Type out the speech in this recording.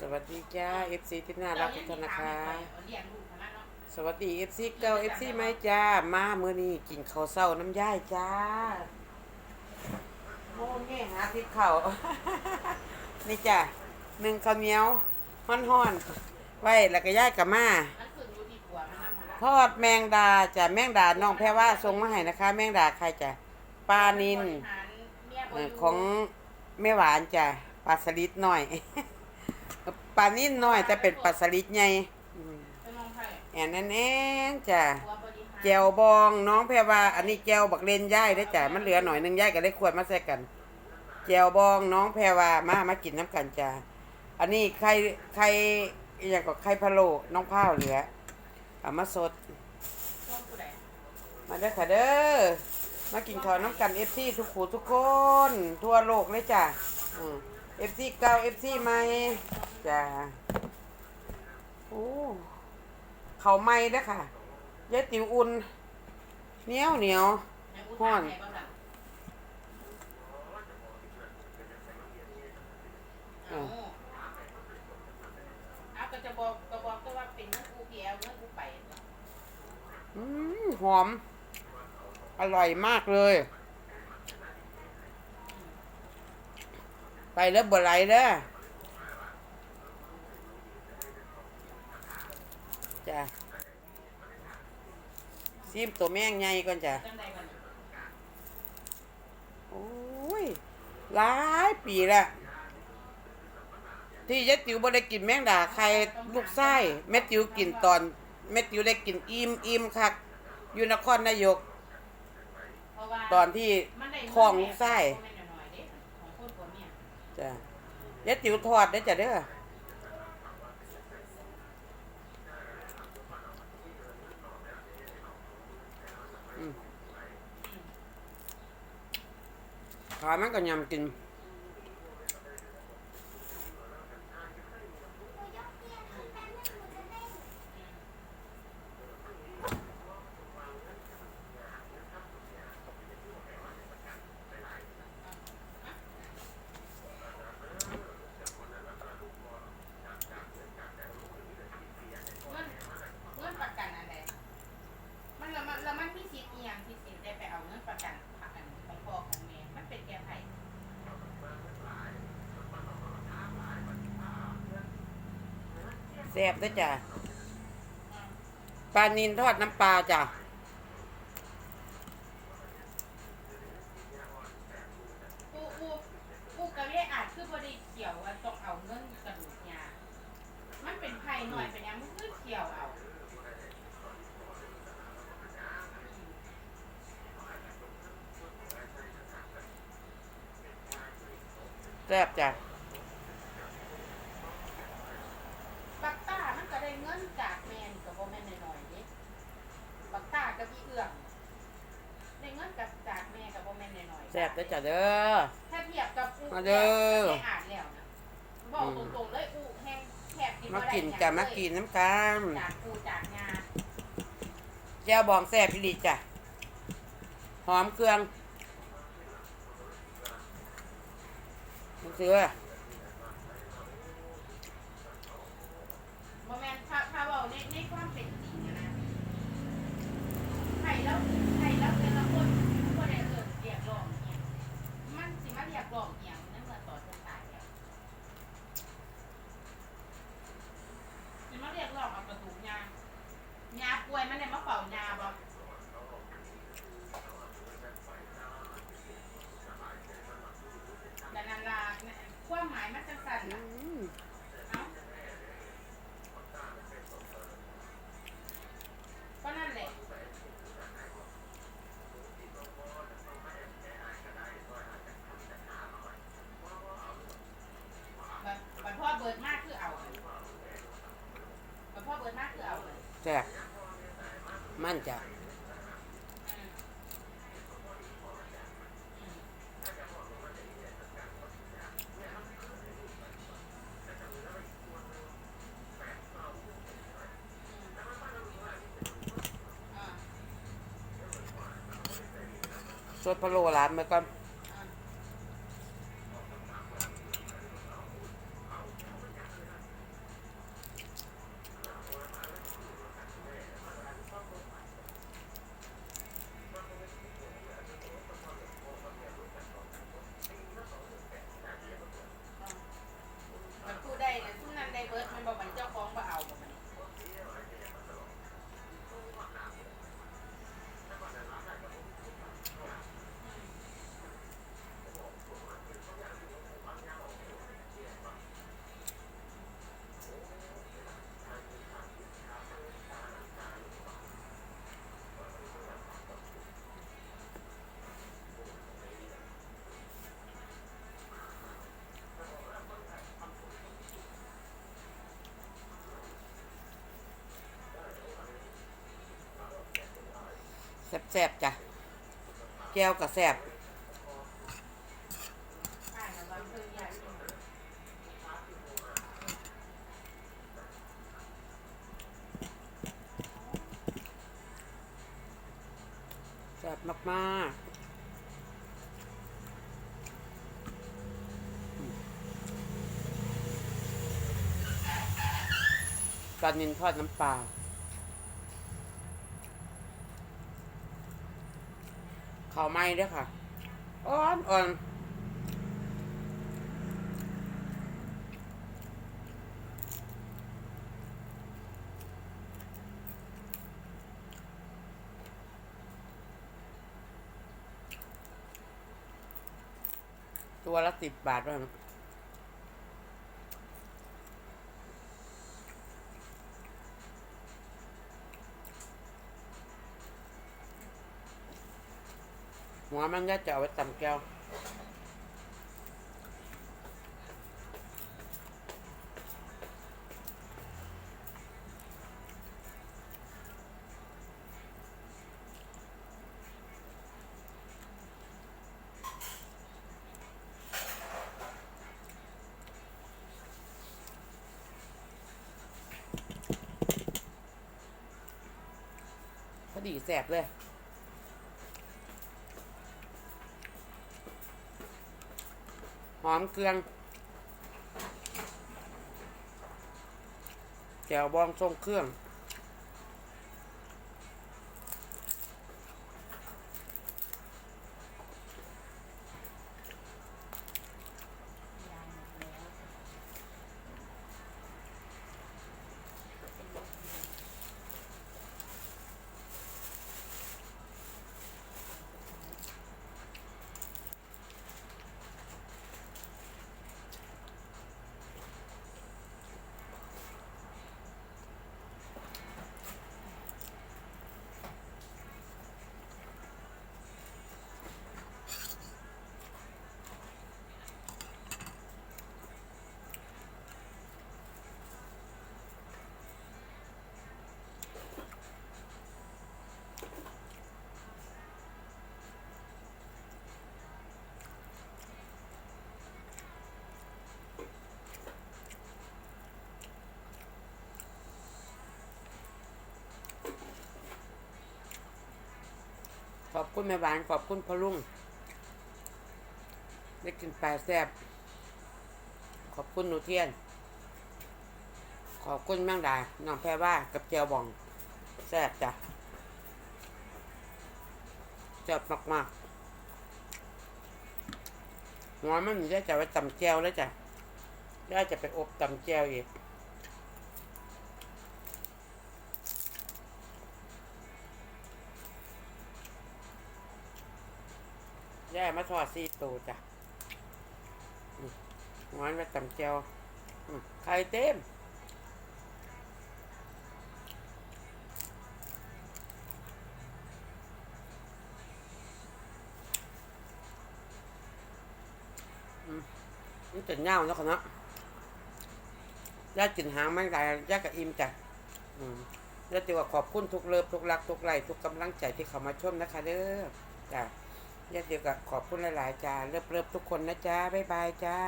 สวัสดีจ้า FC ที่น่ารักทุกท่านนะคะเลี้ยงลูกนะเนาะสวัสดี FC เก่า FC ใหม่จ้า มามื้อนี้กินข้าวเช้าน้ำย่ายจ้าโอ้แม่หาทิพข้าวนี่จ้ะหนึ่งข้าวเหนียวฮ้อนๆไว้แล้วก็ย่ายกับมามันคือรู้ดีกว่ามันนั่นมาละทอดแมงดาจ้ะแมงดาน้องแพรว่าส่งมาให้นะคะ แมงดาใครจ้ะปลานินเอ่อของแม่หวานจ้ะปลาสลิดหน่อย ปลานิ่นน้อยแต่เป็นปลาสลิดใหญ่อืมแอนนั่นเองจ้ะแจวบองน้องแพรว่าอันนี้แจวบักเลนย่ายได้อจ้ะมันเหลือหน่อยหนึงย่ายก็ได้ขวดมาใส่กันแจวบองน้องแพรว่ามามากินน้ำกันจ้ะอันนี้ไข่ไข่อหย่างกับไข่พะโล้น้องพ้าวเหลือเอามาสด มาเด้อค่ะเด้อมากินข้าวน้ำกันเอฟซีทุกขู่ทุกคน ทั่วโลกเลยจ้ะเอฟซีเก่าเอฟซีใหม่ จ้ะโอ้เขาวไหม้เด้อค่ะยายติ๋วอุ่นเหนียวเหนียวฮ้อนเอาเอาก็จะบอกก็บอกก็ว่าเป็นเงินกูเพียวเงินกูไปเนาะอืมหอม อร่อยมากเลย ไปแล้วบ่ไหลเด้อ จ้ะซิมตัวแม่งใหญ่ก่อนจ้ะจังใดก่อนเนี่ยโอ้ยหลายปีละที่ยายติ๋วบ่ได้กินแมงดาใครลูกไส้แม่ติ๋วกินตอนแม่ติ๋วได้กินอิ่มอิ่มคักอยู่นครนายกเพราะว่าตอนที่มันได้ท้องลูกไส้บ่แม่นน้อยๆเด้ของคนผัวเมียจ้ะยายติ๋วทอดได้อจ้ะเด้ออื ขามันก็ยำกิน เงินเงินประกันอันใดมันแล้วมันแล้วมันพิสิทธิ์อีหยังพิสิทธิ์ได้ไปเอาเงินประกันอันของพ่อของแม่มันเป็นแก่ไผ แซ่บด้วยจ้ะปลานินทอดน้ำปลาจ้ะกูกูกูก็เลยอาจคือบ่ได้เกี่ยวว่าต้องเอาเงินกระดูกยามันเป็นไผหน่อยเป็นหยังมันคือเกี่ยวเอาแซ่บจ้ะ บักต้ามันก็ได้เงินจากแม่นก็บ่แม่นน้อยๆนี่บักต้า กับอีเอื้องได้เงินกับจากแม่ก็บ่แม่นน้อยๆแซ่บด้วยจ้ะเด้อ ถ้าเทียบกับอูมาเด้อ แม่อ่านแล้วนะบอกตรงๆเลยอูแห้งแทบกินมาบ่ได้กินหยังจ้ะมาเลยกินน้ำกันจากปูจากงาแจ่วบองแซ่บพี่ลีจ้ะหอมเครื่องมันเสือบ่แม่นถ้าถ้าเว้าในในความเป็นจริงอะนะ ไผแล้วไผแล้วแต่ละคนบ่ได้เอิ้นเรียกร้องอิหยังมันสิมาเรียกร้องอิหยังในเมื่อตอนเพิ่นตายแล้วสิมาเรียกร้องเอากระดูกยายาป่วยมันได้มาเฝ้ายาบ่นั้นล่ะความหมายมันจังซั่น ก มั่นจะสดพะโล้ร้านเมื่อก่อน แซ่บๆจ้ะ แก้วกับแซ่บแล้วเพิ่งอยากกินแซ่บมากๆปลานินทอดน้ำปลา ขาไหม้ด้วยค่ะอ่อนอ่อนตัวละสิบบาทด้วย หัวมันก็จะเอาไว้ตำแก้วพอดีแสบเลย อมเกลืองแจ่วบองทรงเครื่อง คุณแม่หวานขอบคุณพ่อลุงได้กินปลาแซ่บขอบคุณหนูเทียน ขอบคุณแม่งดาน้องแพรว่ากับเจียวบองแซ่บจ้ะแซ่บมากๆหัวมันได้จะไว้ตำแจวแล้วจ้ะได้จะไปอบตำแจวอีก ได้มาทอดซีตูจ้ะอืมหัวมันไว้ตำแจวอืมไข่เต็มมันจะเน่าแล้วค่ะเนะย่ากินหางไม่ได้ยากับอิ่มจ้ะอืมย่าติว่าขอบคุณทุกเลิฟทุกรักทุกไลทุกกำลังใจที่เขามาชมนะคะเด้อจ้ะ ย่าติวกับขอบคุณหลาย ๆ จ้าเลิบๆทุกคนนะจ้าบ๊ายบายจ้า